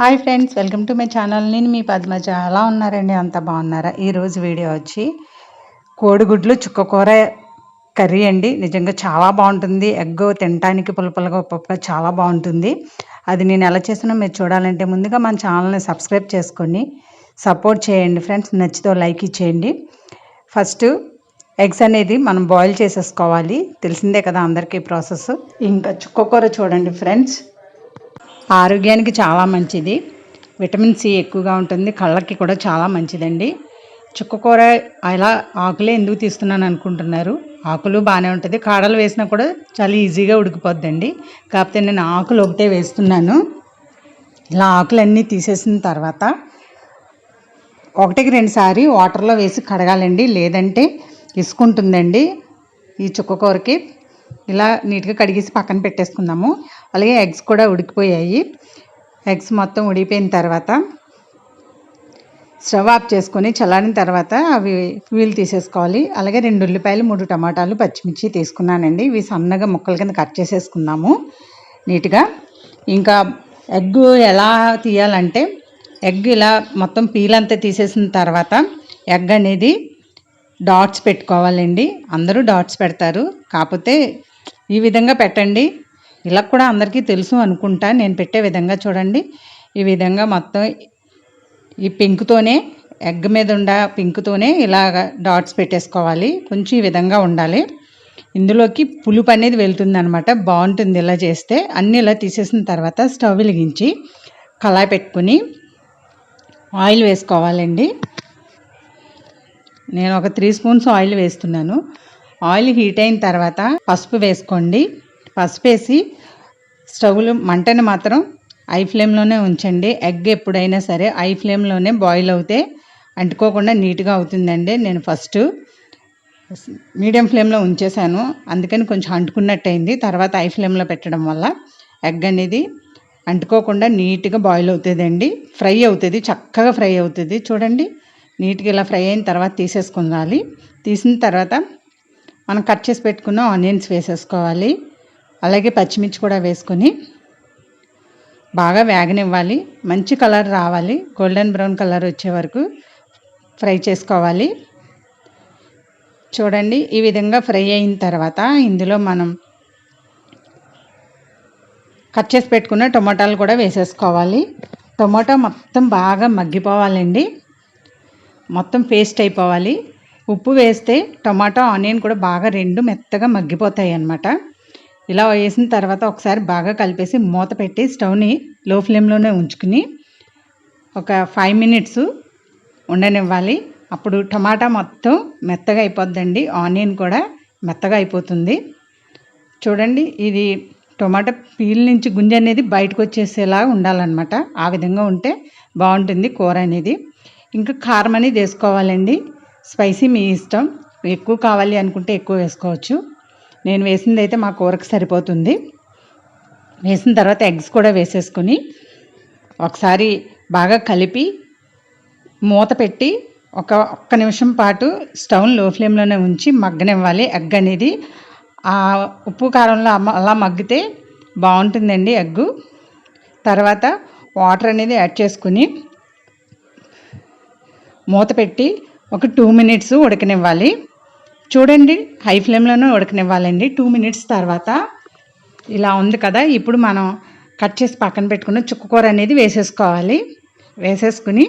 Hi friends welcome to my channel. నేను మీ పద్మజ. ఎలా ఉన్నారండి? అంత బాగున్నారా? ఈరోజు వీడియో వచ్చి కోడిగుడ్లు చుక్కకూర కర్రీ అండి. నిజంగా చాలా బాగుంటుంది. ఎగ్ తినటానికి పులపలుగా ఉప్పగా చాలా బాగుంటుంది. అది నేను ఎలా చేసినా మీరు చూడాలంటే ముందుగా మన ఛానల్ని సబ్స్క్రైబ్ చేసుకొని సపోర్ట్ చేయండి ఫ్రెండ్స్. నచ్చితో లైక్ ఇచ్చేయండి. ఫస్ట్ ఎగ్స్ అనేది మనం బాయిల్ చేసేసుకోవాలి. తెలిసిందే కదా అందరికీ ప్రాసెస్. ఇంకా చుక్కకూర చూడండి ఫ్రెండ్స్. ఆరోగ్యానికి చాలా మంచిది. విటమిన్ సి ఎక్కువగా ఉంటుంది. కళ్ళకి కూడా చాలా మంచిదండి. చుక్కకూర అలా ఆకులే ఎందుకు తీస్తున్నాను అనుకుంటున్నారు? ఆకులు బాగానే ఉంటుంది. కాడలు వేసినా కూడా చాలా ఈజీగా ఉడికిపోద్దండి. కాకపోతే నేను ఆకులు ఒకటే వేస్తున్నాను. ఇలా ఆకులన్నీ తీసేసిన తర్వాత ఒకటికి రెండుసారి వాటర్లో వేసి కడగాలండి. లేదంటే ఇసుకుంటుందండి ఈ చుక్కకూరకి. ఇలా నీట్గా కడిగేసి పక్కన పెట్టేసుకుందాము. అలాగే ఎగ్స్ కూడా ఉడికిపోయాయి. ఎగ్స్ మొత్తం ఉడికిపోయిన తర్వాత స్టవ్ ఆఫ్ చేసుకొని చల్లారిన తర్వాత అవి వీలు తీసేసుకోవాలి. అలాగే రెండు ఉల్లిపాయలు మూడు టమాటాలు పచ్చిమిర్చి తీసుకున్నానండి. ఇవి సన్నగా ముక్కల కింద కట్ చేసేసుకున్నాము నీట్గా. ఇంకా ఎగ్ ఎలా తీయాలంటే ఎగ్ ఇలా మొత్తం పీల్ అంతా తీసేసిన తర్వాత ఎగ్ అనేది డాట్స్ పెట్టుకోవాలండి. అందరూ డాట్స్ పెడతారు. కాకపోతే ఈ విధంగా పెట్టండి. ఇలా కూడా అందరికీ తెలుసు అనుకుంటా. నేను పెట్టే విధంగా చూడండి. ఈ విధంగా మొత్తం ఈ పింక్తోనే ఎగ్ మీద ఉండ పింక్తోనే ఇలాగ డాట్స్ పెట్టేసుకోవాలి. కొంచెం ఈ విధంగా ఉండాలి. ఇందులోకి పులుపు అనేది వెళ్తుంది అనమాట బాగుంటుంది ఇలా చేస్తే. అన్నీ ఇలా తీసేసిన తర్వాత స్టవ్ వెలిగించి కళాయి పెట్టుకుని ఆయిల్ వేసుకోవాలండి. నేను ఒక త్రీ స్పూన్స్ ఆయిల్ వేస్తున్నాను. ఆయిల్ హీట్ అయిన తర్వాత పసుపు వేసుకోండి. పసుపు వేసి స్టవ్లు మంటని మాత్రం ఐ ఫ్లేమ్లోనే ఉంచండి. ఎగ్ ఎప్పుడైనా సరే ఐ ఫ్లేమ్లోనే బాయిల్ అవుతే అంటుకోకుండా నీట్గా అవుతుందండి. నేను ఫస్ట్ మీడియం ఫ్లేమ్లో ఉంచేసాను. అందుకని కొంచెం అంటుకున్నట్టు అయింది తర్వాత ఐ ఫ్లేమ్లో పెట్టడం వల్ల ఎగ్ అనేది అంటుకోకుండా నీట్గా బాయిల్ అవుతుందండి. ఫ్రై అవుతుంది. చక్కగా ఫ్రై అవుతుంది. చూడండి. నీట్గా ఇలా ఫ్రై అయిన తర్వాత తీసేసుకుందాలి. తీసిన తర్వాత మనం కట్ చేసి పెట్టుకున్న ఆనియన్స్ వేసేసుకోవాలి. అలాగే పచ్చిమిర్చి కూడా వేసుకొని బాగా వేగనివ్వాలి. మంచి కలర్ రావాలి. గోల్డెన్ బ్రౌన్ కలర్ వచ్చే వరకు ఫ్రై చేసుకోవాలి. చూడండి ఈ విధంగా ఫ్రై అయిన తర్వాత ఇందులో మనం కట్ చేసి పెట్టుకున్న టొమాటాలు కూడా వేసేసుకోవాలి. టొమాటో మొత్తం బాగా మగ్గిపోవాలండి. మొత్తం పేస్ట్ అయిపోవాలి. ఉప్పు వేస్తే టమాటో ఆనియన్ కూడా బాగా రెండు మెత్తగా మగ్గిపోతాయి అన్నమాట. ఇలా వేసిన తర్వాత ఒకసారి బాగా కలిపేసి మూత పెట్టి స్టవ్ని లో ఫ్లేమ్లోనే ఉంచుకుని ఒక ఫైవ్ మినిట్స్ ఉండనివ్వాలి. అప్పుడు టమాటా మొత్తం మెత్తగా అయిపోద్దండి. ఆనియన్ కూడా మెత్తగా అయిపోతుంది. చూడండి ఇది టొమాటో పీల్ నుంచి గుంజ అనేది బయటకు వచ్చేసేలా ఉండాలన్నమాట. ఆ విధంగా ఉంటే బాగుంటుంది కూర అనేది. ఇంకా కారం అనేది వేసుకోవాలండి. స్పైసీ మీ ఇష్టం. ఎక్కువ కావాలి అనుకుంటే ఎక్కువ వేసుకోవచ్చు. నేను వేసింది అయితే మా కూరకు సరిపోతుంది. వేసిన తర్వాత ఎగ్స్ కూడా వేసేసుకొని ఒకసారి బాగా కలిపి మూత పెట్టి ఒక ఒక్క నిమిషం పాటు స్టవ్లో ఫ్లేమ్లోనే ఉంచి మగ్గనివ్వాలి. ఎగ్ అనేది ఆ ఉప్పు కారంలో అలా మగ్గితే బాగుంటుందండి ఎగ్గు. తర్వాత వాటర్ అనేది యాడ్ చేసుకుని మూత పెట్టి ఒక టూ మినిట్స్ ఉడకనివ్వాలి. చూడండి హై ఫ్లేమ్లోనే ఉడకనివ్వాలండి. టూ మినిట్స్ తర్వాత ఇలా ఉంది కదా ఇప్పుడు మనం కట్ చేసి పక్కన పెట్టుకున్న చుక్కకూర అనేది వేసేసుకోవాలి. వేసేసుకుని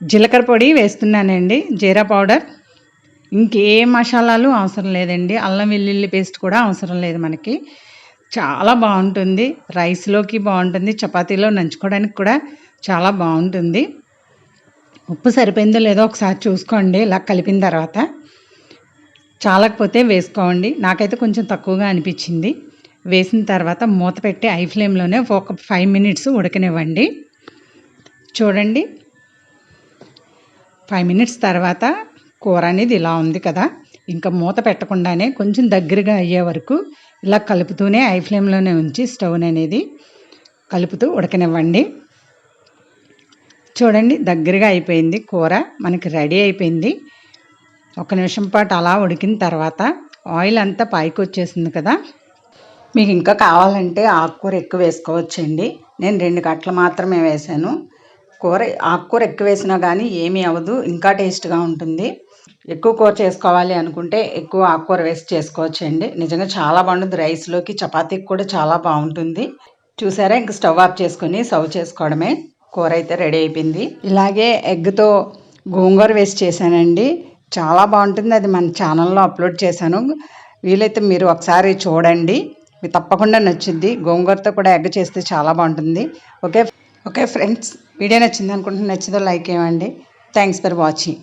జీలకర్ర పొడి వేస్తున్నానండి జీరా పౌడర్. ఇంకే మసాలాలు అవసరం లేదండి అల్లం వెల్లుల్లి పేస్ట్ కూడా అవసరం లేదు మనకి. చాలా బాగుంటుంది రైస్లోకి బాగుంటుంది చపాతీలో నంచుకోవడానికి కూడా చాలా బాగుంటుంది. ఉప్పు సరిపోయిందో లేదో ఒకసారి చూసుకోండి. ఇలా కలిపిన తర్వాత చాలకపోతే వేసుకోండి. నాకైతే కొంచెం తక్కువగా అనిపించింది. వేసిన తర్వాత మూత పెట్టి ఐ ఫ్లేమ్లోనే ఒక ఫైవ్ మినిట్స్ ఉడకనివ్వండి. చూడండి. ఫైవ్ మినిట్స్ తర్వాత కూర అనేది ఇలా ఉంది కదా. ఇంకా మూత పెట్టకుండానే కొంచెం దగ్గరగా అయ్యే వరకు ఇలా కలుపుతూనే ఐ ఫ్లేమ్లోనే ఉంచి స్టవ్ అనేది కలుపుతూ ఉడకనివ్వండి. చూడండి దగ్గరగా అయిపోయింది కూర మనకి రెడీ అయిపోయింది. ఒక నిమిషం పాటు అలా ఉడికిన తర్వాత ఆయిల్ అంతా పైకి వచ్చేసింది కదా. మీకు ఇంకా కావాలంటే ఆకుకూర ఎక్కువ వేసుకోవచ్చండి. నేను రెండు కట్టలు మాత్రమే వేశాను కూర ఆకుకూర ఎక్కువ వేసినా కానీ ఏమీ అవ్వదు ఇంకా టేస్ట్గా ఉంటుంది. ఎక్కువ కూర చేసుకోవాలి అనుకుంటే ఎక్కువ ఆకుకూర వేసి చేసుకోవచ్చండి. నిజంగా చాలా బాగుంటుంది. రైస్లోకి చపాతీకి కూడా చాలా బాగుంటుంది. చూసారా? ఇంక స్టవ్ ఆఫ్ చేసుకొని సర్వ్ చేసుకోవడమే. కూర అయితే రెడీ అయిపోయింది. ఇలాగే ఎగ్తో గోంగూర వేసి చేశానండి. చాలా బాగుంటుంది. అది మన ఛానల్లో అప్లోడ్ చేశాను. వీలైతే మీరు ఒకసారి చూడండి. మీకు తప్పకుండా నచ్చుద్ది గోంగూరతో కూడా ఎగ్ చేస్తే చాలా బాగుంటుంది. ఓకే ఓకే ఫ్రెండ్స్ వీడియో నచ్చింది అనుకుంటున్నా నచ్చిందో లైక్ ఇవ్వండి థ్యాంక్స్ ఫర్ వాచింగ్.